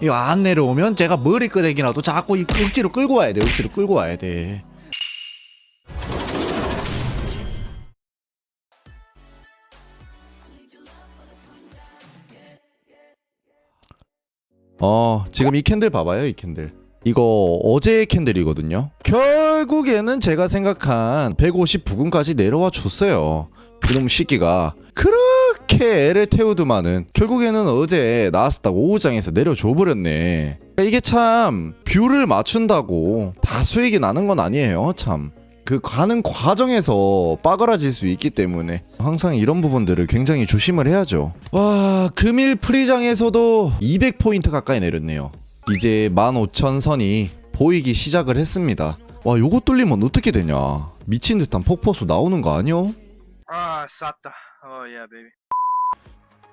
이거 안 내려오면 제가 머리 끄덕이라도 자꾸 이 억지로 끌고 와야 돼 억지로 끌고 와야 돼 어, 지금 이 캔들 봐봐요, 이 캔들. 이거 어제의 캔들이거든요. 결국에는 제가 생각한 150 부근까지 내려와 줬어요. 그놈 시끼가 그 렇게 애를 태우더만은 결국에는 어제 나스닥 5장에서 내려줘 버렸네. 이게 참 뷰를 맞춘다고 다 수익이 나는 건 아니에요, 참. 그 가는 과정에서 빠그라질 수 있기 때문에 항상 이런 부분들을 굉장히 조심을 해야죠. 와, 금일 프리장에서도 200포인트 가까이 내렸네요. 이제 15,000선이 보이기 시작을 했습니다. 와, 요거 뚫리면 어떻게 되냐? 미친 듯한 폭포수 나오는 거 아니요? SATA. Oh yeah, baby.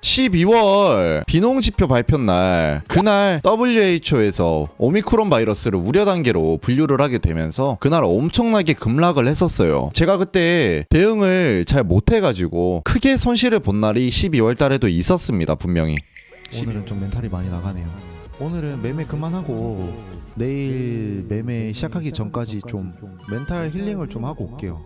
12월 비농지표 발표 날 그날 WHO에서 오미크론 바이러스를 우려 단계로 분류를 하게 되면서 그날 엄청나게 급락을 했었어요. 제가 그때 대응을 잘 못해가지고 크게 손실을 본 날이 12월 달에도 있었습니다. 분명히. 오늘은 좀 멘탈이 많이 나가네요. 오늘은 매매 그만하고 내일 매매 시작하기 전까지 좀 멘탈 힐링을 좀 하고 올게요.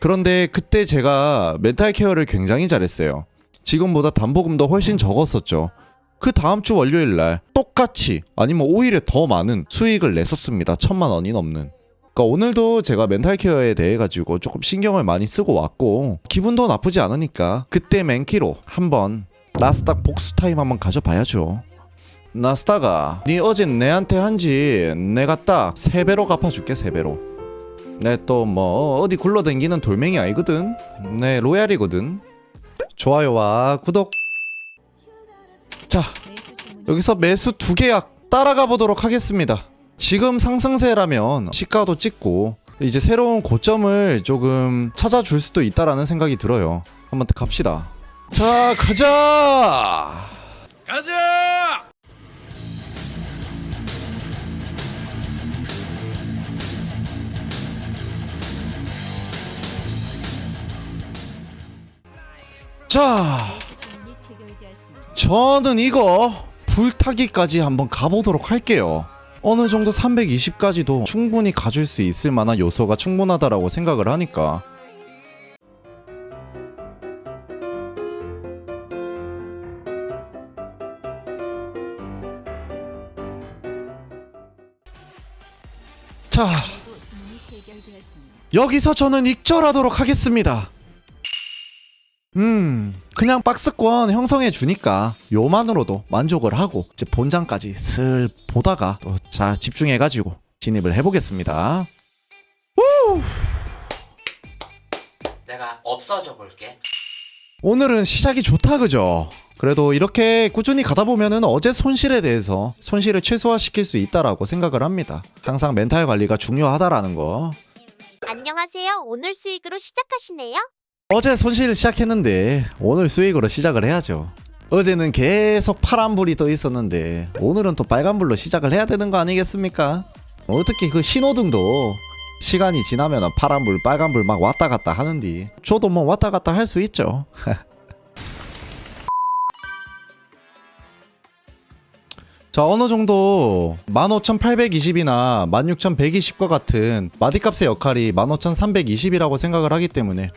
그런데 그때 제가 멘탈 케어를 굉장히 잘했어요. 지금보다 담보금 도 훨씬 적었었죠. 그 다음 주 월요일 날 똑같이 아니면 오히려 더 많은 수익을 냈었습니다. 천만 원이 넘는. 그러니까 오늘도 제가 멘탈 케어에 대해 가지고 조금 신경을 많이 쓰고 왔고 기분도 나쁘지 않으니까 그때 맨키로 한번 나스닥 복수 타임 한번 가져봐야죠. 나스닥아, 네 어제 내한테 한지 내가 딱 세 배로 갚아줄게 세 배로. 내 또 뭐 어디 굴러댕기는 돌멩이 아니거든. 내 로얄이거든. 좋아요와 구독. 자, 여기서 매수 두 계약 따라가 보도록 하겠습니다. 지금 상승세라면 시가도 찍고 이제 새로운 고점을 조금 찾아줄 수도 있다라는 생각이 들어요. 한번 더 갑시다. 자. 가자! 자, 저는 이거 불타기까지 한번 가보도록 할게요. 어느 정도 320까지도 충분히 가줄 수 있을 만한 요소가 충분하다라고 생각을 하니까. 자, 여기서 저는 익절하도록 하겠습니다. 음, 그냥 박스권 형성해 주니까 요만으로도 만족을 하고 이제 본장까지 슬 보다가 또 자 집중해 가지고 진입을 해 보겠습니다. 내가 없어져 볼게. 오늘은 시작이 좋다 그죠? 그래도 이렇게 꾸준히 가다 보면은 어제 손실에 대해서 손실을 최소화시킬 수 있다라고 생각을 합니다. 항상 멘탈 관리가 중요하다라는 거. 안녕하세요. 오늘 수익으로 시작하시네요. 어제 손실 시작했는데 오늘 수익으로 시작을 해야죠. 어제는 계속 파란불이 떠 있었는데 오늘은 또 빨간불로 시작을 해야 되는 거 아니겠습니까? 어떻게 그 신호등도 시간이 지나면 파란불, 빨간불 막 왔다 갔다 하는디 저도 뭐 왔다 갔다 할 수 있죠. 자 어느 정도 15,820이나 16,120과 같은 마디값의 역할이 15,320이라고 생각을 하기 때문에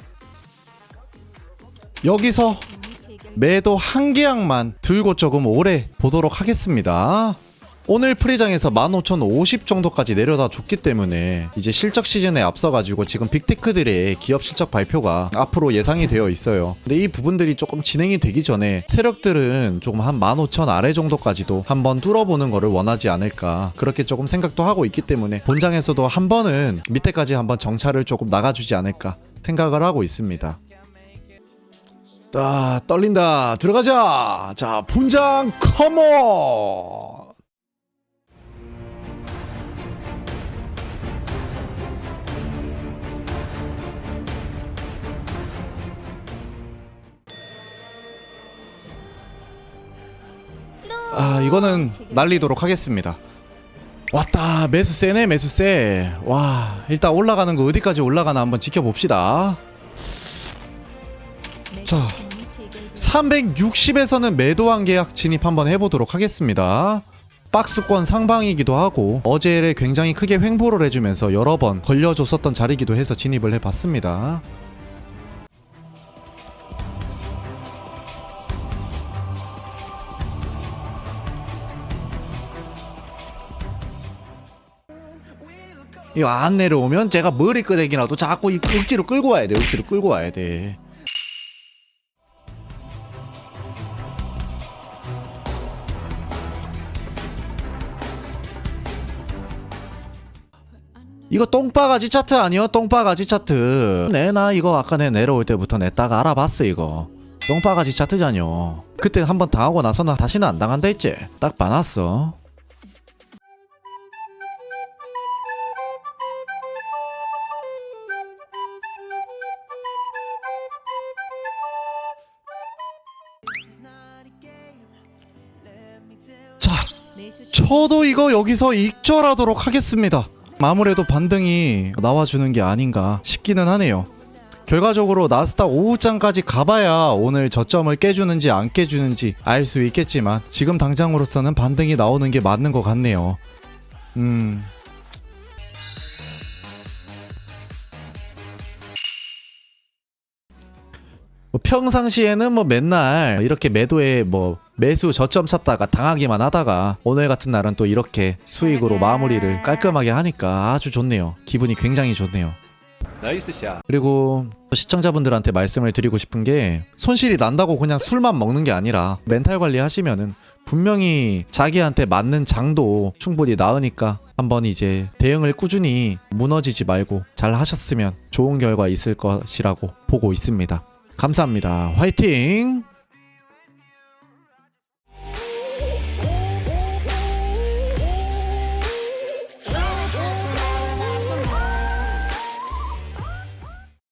여기서 매도 한 계약만 들고 조금 오래 보도록 하겠습니다. 오늘 프리장에서 15,050 정도까지 내려다 줬기 때문에 이제 실적 시즌에 앞서가지고 지금 빅테크들의 기업 실적 발표가 앞으로 예상이 되어 있어요. 근데 이 부분들이 조금 진행이 되기 전에 세력들은 조금 한 15,000 아래 정도까지도 한번 뚫어보는 거를 원하지 않을까 그렇게 조금 생각도 하고 있기 때문에 본장에서도 한 번은 밑에까지 한번 정찰을 조금 나가주지 않을까 생각을 하고 있습니다. 자, 떨린다. 들어가자. 자, 분장 컴온. 아, 이거는 날리도록 하겠습니다. 왔다. 매수 세네, 매수 세. 와, 일단 올라가는 거 어디까지 올라가나 한번 지켜봅시다. 자, 360에서는 매도한 계약 진입 한번 해보도록 하겠습니다. 박스권 상방이기도 하고 어제를 굉장히 크게 횡보를 해주면서 여러 번 걸려줬었던 자리기도 해서 진입을 해봤습니다. 이거 안 내려오면 제가 머리 끄덕이라도 자꾸 이 억지로 끌고 와야 돼. 억지로 끌고 와야 돼. 이거 똥바가지 차트 아니요? 똥바가지 차트. 네, 나 이거 아까 내 내려올 때부터 냈다가 알아봤어, 이거. 똥바가지 차트잖요. 그때 한 번 당하고 나서는 다시는 안 당한다 했지? 딱 봐놨어. 자, 저도 이거 여기서 익절하도록 하겠습니다. 아무래도 반등이 나와주는 게 아닌가 싶기는 하네요. 결과적으로 나스닥 오후장까지 가봐야 오늘 저점을 깨주는지 안 깨주는지 알 수 있겠지만 지금 당장으로서는 반등이 나오는 게 맞는 것 같네요. 음. 뭐 평상시에는 뭐 맨날 이렇게 매도에 뭐 매수 저점 찾다가 당하기만 하다가 오늘 같은 날은 또 이렇게 수익으로 마무리를 깔끔하게 하니까 아주 좋네요. 기분이 굉장히 좋네요. 나이스 샷. 그리고 시청자분들한테 말씀을 드리고 싶은 게 손실이 난다고 그냥 술만 먹는 게 아니라 멘탈 관리 하시면은 분명히 자기한테 맞는 장도 충분히 나으니까 한번 이제 대응을 꾸준히 무너지지 말고 잘 하셨으면 좋은 결과 있을 것이라고 보고 있습니다. 감사합니다. 화이팅!